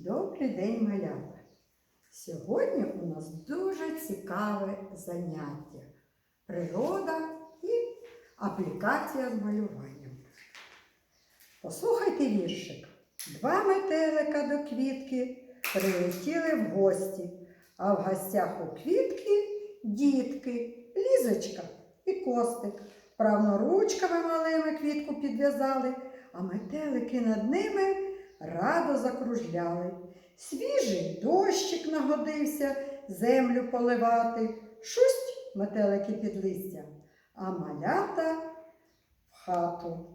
Добрий день, малята! Сьогодні у нас дуже цікаве заняття. Природа і аплікація з малюванням. Послухайте віршик. Два метелика до квітки прилетіли в гості, а в гостях у квітки дітки, лізочка і костик. Правно ручками малими квітку підв'язали, а метелики над ними радо закружляли. Свіжий дощик нагодився землю поливати, шусть метелики під листя, а малята в хату.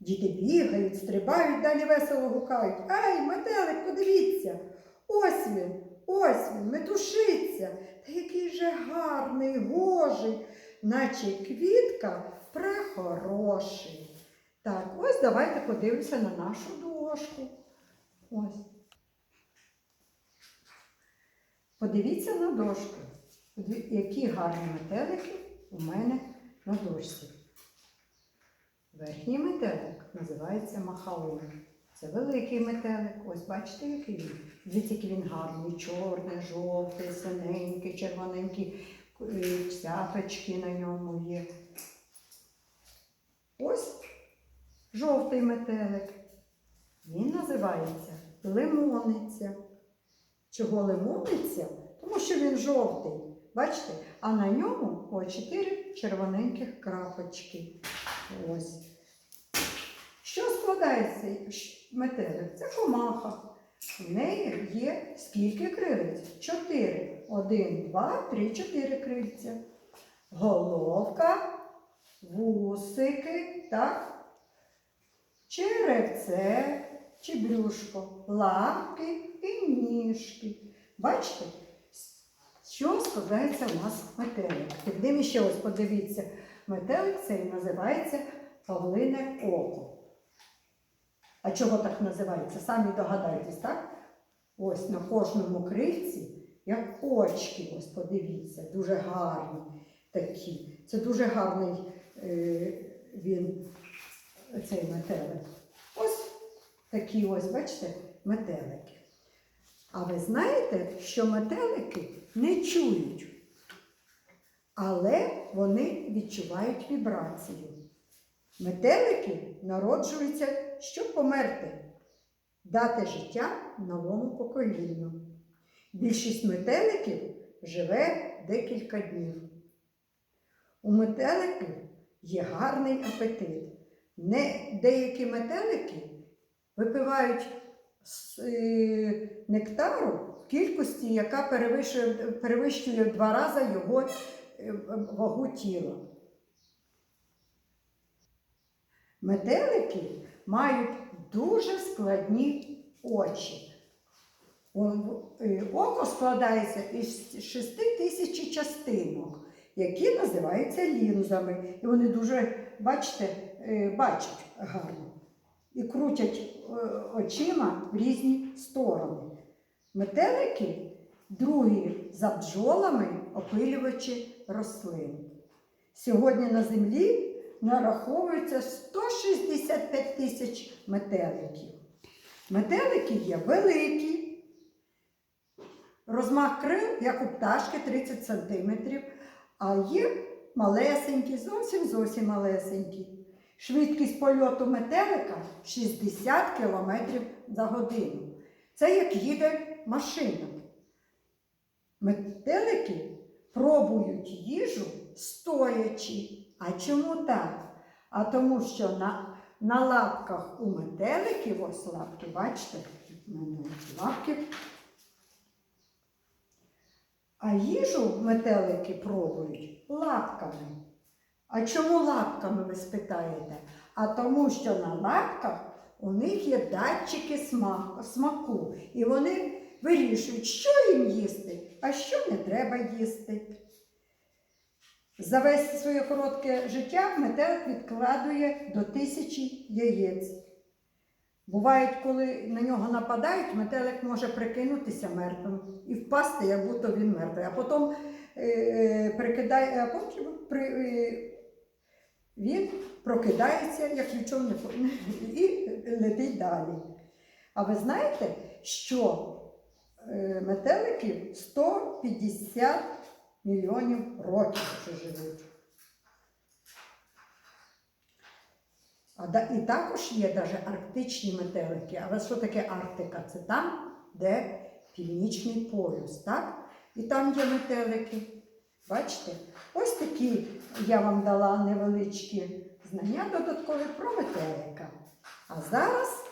Діти бігають, стрибають, далі весело гукають. Ай, метелик, подивіться! Ось він, ось він, метушиться. Та який же гарний, гожий, наче квітка прехороший. Так, ось давайте подивимося на нашу дошку. Ось. Подивіться на дошку. Які гарні метелики у мене на дошці. Верхній метелик називається махаон. Це великий метелик. Ось бачите, який він. Дивіться, який він гарний, чорний, жовтий, синенький, червоненький, е, цяточки на ньому є. Ось жовтий метелик. Він називається лимониця. Чого лимониця? Тому що він жовтий. Бачите? А на ньому о чотири червоненьких крапочки. Ось. Що складається метелик? Це комаха. В неї є скільки крилиць? Чотири. Один, два, три, чотири крильця. Головка, вусики, так? Черевце чи брюшко, лапки і ніжки. Бачите, що складається у нас метелик? Підемо ще ось подивіться. Метелик цей називається павлине око. А чого так називається? Самі догадайтесь, так? Ось на кожному крильці, як очки, ось подивіться, дуже гарні такі. Це дуже гарний е, він, цей метелик. Такі ось, бачите, метелики. А ви знаєте, що метелики не чують, але вони відчувають вібрацію. Метелики народжуються, щоб померти, дати життя новому поколінню. Більшість метеликів живе декілька днів. У метеликів є гарний апетит. Не, деякі метелики випивають с- е, нектару в кількості, яка перевищує, перевищує в два рази його е, вагу тіла. Метелики мають дуже складні очі. Е, Око складається із 6 тисяч частинок, які називаються лінзами. І вони дуже, бачите, бачать гарно і крутять е, очима в різні сторони. Метелики другі за бджолами опилювачі рослин. Сьогодні на землі нараховується 165 тисяч метеликів. Метелики є великі, розмах крил, як у пташки 30 см, а є малесенькі, зовсім зовсім малесенькі. Швидкість польоту метелика 60 км за годину. Це як їде машина. Метелики пробують їжу стоячи. А чому так? А тому що на, на лапках у метеликів, ось лапки, бачите, у мене лапки. А їжу метелики пробують лапками. А чому лапками ви спитаєте? А тому, що на лапках у них є датчики смаку, і вони вирішують, що їм їсти, а що не треба їсти. За весь своє коротке життя метелик відкладує до тисячі яєць. Бувають, коли на нього нападають, метелик може прикинутися мертвим і впасти, як будто він мертвий. А потім, е, прикидає, а потім при, е, він прокидається, як нічого не і летить далі. А ви знаєте, що е, метеликів 150 мільйонів років вже живуть. А і також є навіть арктичні метелики. Але що таке Арктика? Це там, де північний полюс, так? І там є метелики. Бачите? Ось такі я вам дала невеличкі знання додаткові про метелика. А зараз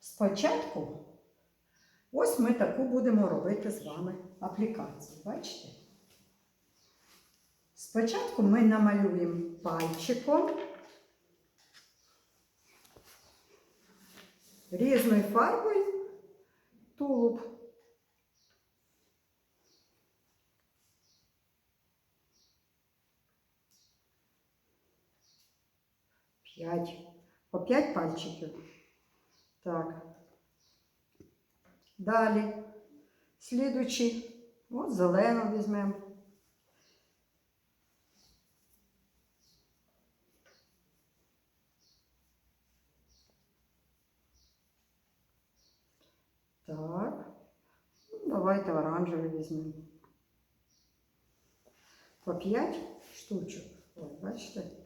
спочатку ось ми таку будемо робити з вами аплікацію. Бачите? Спочатку ми намалюємо пальчиком різною фарбою тулуб. П'ять. По п'ять пальчиків. Так. Далі. Слідучий. От зелену візьмемо. Так. Ну, Давайте оранжевий візьмемо. По 5 штучок. Ось, бачите?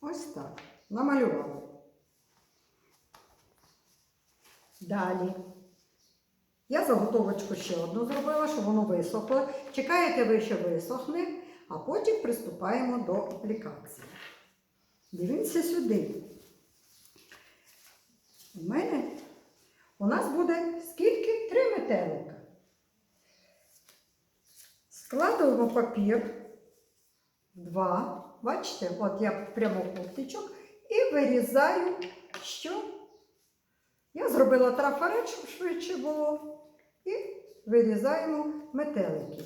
Ось так. Намалювали. Далі. Я заготовочку ще одну зробила, щоб воно висохло. Чекаєте ви, що висохне, а потім приступаємо до аплікації. Дивіться сюди. У мене у нас буде скільки? Три метелика. Складуємо папір. Два. Бачите, от я прямокутничок і вирізаю, що я зробила трафарет, щоб швидше було. І вирізаємо метеликів.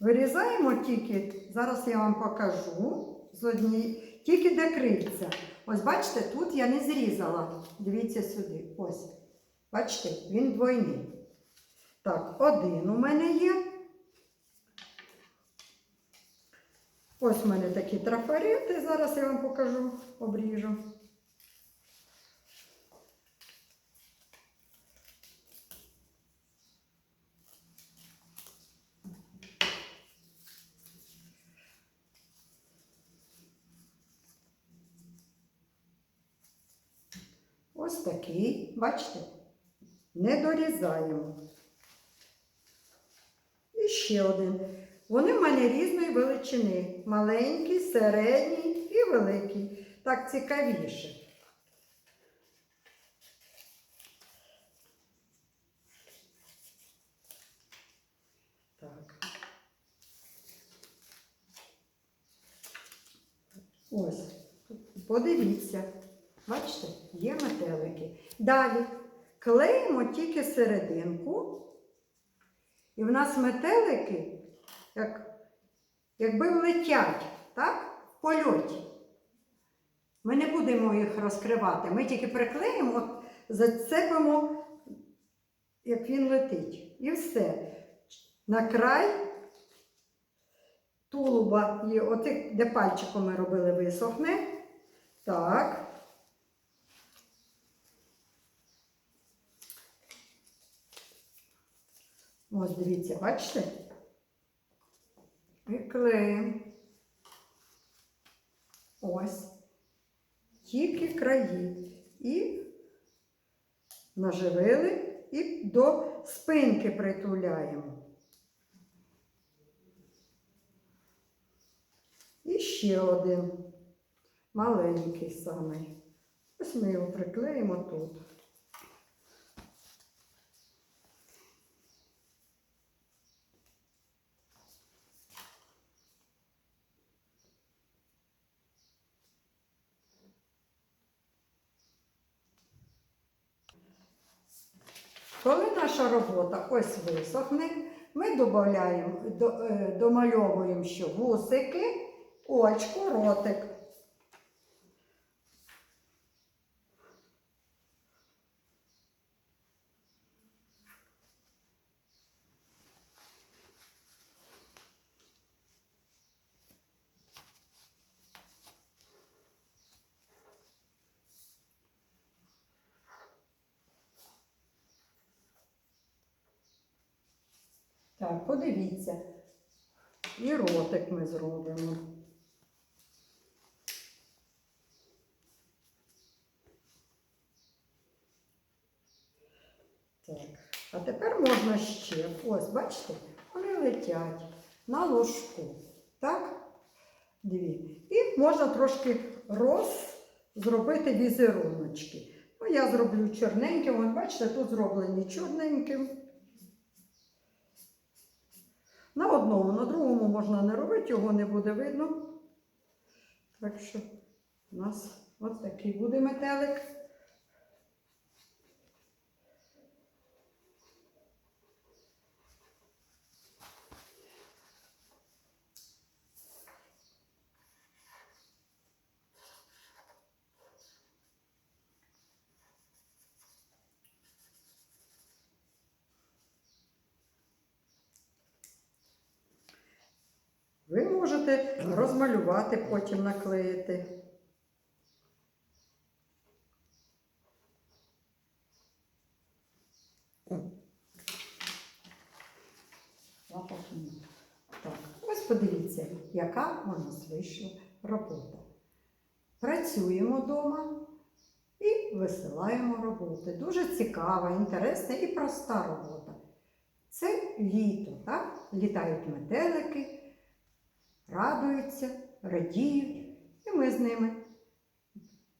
Вирізаємо тільки, зараз я вам покажу з однієї, тільки де крильця. Ось бачите, тут я не зрізала. Дивіться сюди. Ось. Бачите, він двойний. Так, один у мене є. Ось у мене такі трафарети. Зараз я вам покажу, обріжу. Ось такий, бачите, не дорізаємо. І ще один. Вони в мене різної величини. Маленький, середній і великий. Так цікавіше. Так. Ось. Подивіться. Бачите, є метелики. Далі клеїмо тільки серединку. І в нас метелики, як, якби летять, так? В польоті. Ми не будемо їх розкривати. Ми тільки приклеїмо, от, зацепимо, як він летить. І все. На край тулуба, є, отик, де пальчиком ми робили, висохне. Так. Ось дивіться, бачите? І клеїмо. Ось. Тільки краї. І наживили і до спинки притуляємо. І ще один маленький самий. Ось ми його приклеїмо тут. Коли наша робота ось висохне, ми додаємо, е, домальовуємо ще вусики, очко, ротик. Так, подивіться. І ротик ми зробимо. Так. А тепер можна ще. Ось, бачите, вони летять на ложку. Так? Дві. І можна трошки роз зробити візеруночки. Ну, я зроблю чорненьким. От бачите, тут зроблені чорненьким. На одному, на другому можна не робити, його не буде видно. Так що у нас ось такий буде метелик. Ви можете розмалювати, потім наклеїти. Так, ось подивіться, яка у нас вийшла робота. Працюємо вдома і висилаємо роботи. Дуже цікава, інтересна і проста робота. Це літо, так? Літають метелики, радуються, радіють, і ми з ними.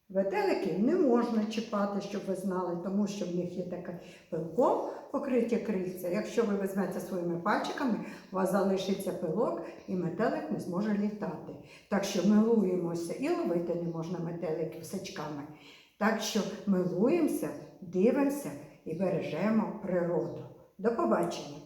Ветеликів не можна чіпати, щоб ви знали, тому що в них є таке пилком покриття крильця. Якщо ви візьмете своїми пальчиками, у вас залишиться пилок і метелик не зможе літати. Так що милуємося і ловити не можна метеликів сачками. Так що милуємося, дивимося і бережемо природу. До побачення!